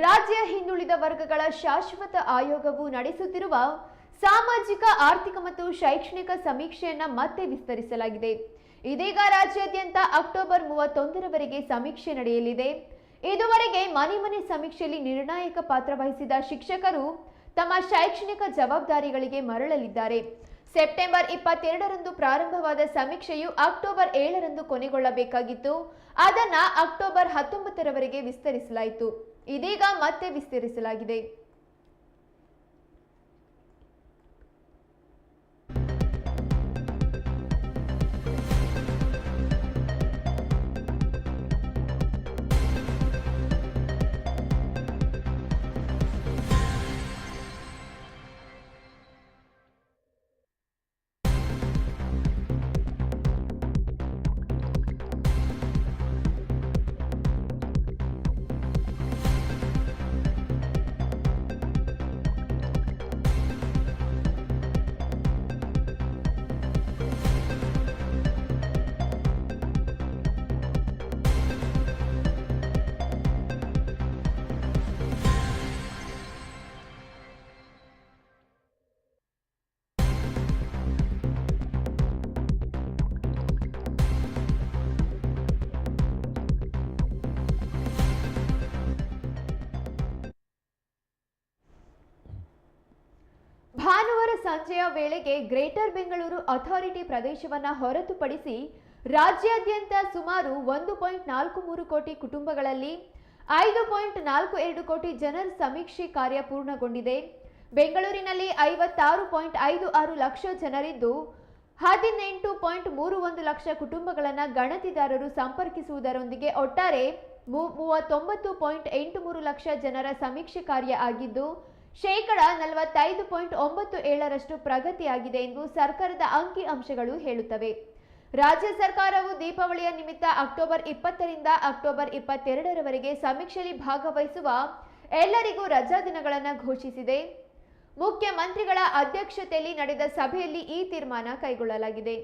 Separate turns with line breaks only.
ರಾಜ್ಯ ಹಿಂದುಳಿದ ವರ್ಗಗಳ ಶಾಶ್ವತ ಆಯೋಗವು ನಡೆಸುತ್ತಿರುವ ಸಾಮಾಜಿಕ, ಆರ್ಥಿಕ ಮತ್ತು ಶೈಕ್ಷಣಿಕ ಸಮೀಕ್ಷೆಯನ್ನ ಮತ್ತೆ ವಿಸ್ತರಿಸಲಾಗಿದೆ. ಇದೀಗ ರಾಜ್ಯಾದ್ಯಂತ ಅಕ್ಟೋಬರ್ ಮೂವತ್ತೊಂದರವರೆಗೆ ಸಮೀಕ್ಷೆ ನಡೆಯಲಿದೆ. ಇದುವರೆಗೆ ಮನೆ ಮನೆ ಸಮೀಕ್ಷೆಯಲ್ಲಿ ನಿರ್ಣಾಯಕ ಪಾತ್ರ ವಹಿಸಿದ ಶಿಕ್ಷಕರು ತಮ್ಮ ಶೈಕ್ಷಣಿಕ ಜವಾಬ್ದಾರಿಗಳಿಗೆ ಮರಳಲಿದ್ದಾರೆ. ಸೆಪ್ಟೆಂಬರ್ ಇಪ್ಪತ್ತೆರಡರಂದು ಪ್ರಾರಂಭವಾದ ಸಮೀಕ್ಷೆಯು ಅಕ್ಟೋಬರ್ ಏಳರಂದು ಕೊನೆಗೊಳ್ಳಬೇಕಾಗಿತ್ತು. ಅದನ್ನ ಅಕ್ಟೋಬರ್ ಹತ್ತೊಂಬತ್ತರವರೆಗೆ ವಿಸ್ತರಿಸಲಾಯಿತು. ಇದೀಗ ಮತ್ತೆ ವಿಸ್ತರಿಸಲಾಗಿದೆ. ಸಂಜೆಯ ವೇಳೆಗೆ ಗ್ರೇಟರ್ ಬೆಂಗಳೂರು ಅಥಾರಿಟಿ ಪ್ರದೇಶವನ್ನ ಹೊರತುಪಡಿಸಿ ರಾಜ್ಯಾದ್ಯಂತ ಸುಮಾರು ಒಂದು ಪಾಯಿಂಟ್ ನಾಲ್ಕು ಮೂರು ಕೋಟಿ ಕುಟುಂಬಗಳಲ್ಲಿ ಐದು ಪಾಯಿಂಟ್ ನಾಲ್ಕು ಎರಡು ಕೋಟಿ ಜನರ ಸಮೀಕ್ಷೆ ಕಾರ್ಯ ಪೂರ್ಣಗೊಂಡಿದೆ. ಬೆಂಗಳೂರಿನಲ್ಲಿ ಐವತ್ತಾರು ಪಾಯಿಂಟ್ ಐದು ಆರು ಲಕ್ಷ ಜನರಿದ್ದು ಹದಿನೆಂಟು ಪಾಯಿಂಟ್ ಮೂರು ಒಂದು ಲಕ್ಷ ಕುಟುಂಬಗಳನ್ನು ಗಣತಿದಾರರು ಸಂಪರ್ಕಿಸುವುದರೊಂದಿಗೆ ಒಟ್ಟಾರೆ ಮೂವತ್ತೊಂಬತ್ತು ಪಾಯಿಂಟ್ ಎಂಟು ಮೂರು ಲಕ್ಷ ಜನರ ಸಮೀಕ್ಷೆ ಕಾರ್ಯ ಆಗಿದ್ದು ಶೇಕಡ ನಲವತ್ತೈದು ಪಾಯಿಂಟ್ ಒಂಬತ್ತು ಏಳರಷ್ಟು ಪ್ರಗತಿಯಾಗಿದೆ ಎಂದು ಸರ್ಕಾರದ ಅಂಕಿ ಅಂಶಗಳು ಹೇಳುತ್ತವೆ. ರಾಜ್ಯ ಸರ್ಕಾರವು ದೀಪಾವಳಿಯ ನಿಮಿತ್ತ ಅಕ್ಟೋಬರ್ ಇಪ್ಪತ್ತರಿಂದ ಅಕ್ಟೋಬರ್ ಇಪ್ಪತ್ತೆರಡರವರೆಗೆ ಸಮೀಕ್ಷೆಯಲ್ಲಿ ಭಾಗವಹಿಸುವ ಎಲ್ಲರಿಗೂ ರಜಾ ದಿನಗಳನ್ನು ಘೋಷಿಸಿದೆ. ಮುಖ್ಯಮಂತ್ರಿಗಳ ಅಧ್ಯಕ್ಷತೆಯಲ್ಲಿ ನಡೆದ ಸಭೆಯಲ್ಲಿ ಈ ತೀರ್ಮಾನ ಕೈಗೊಳ್ಳಲಾಗಿದೆ.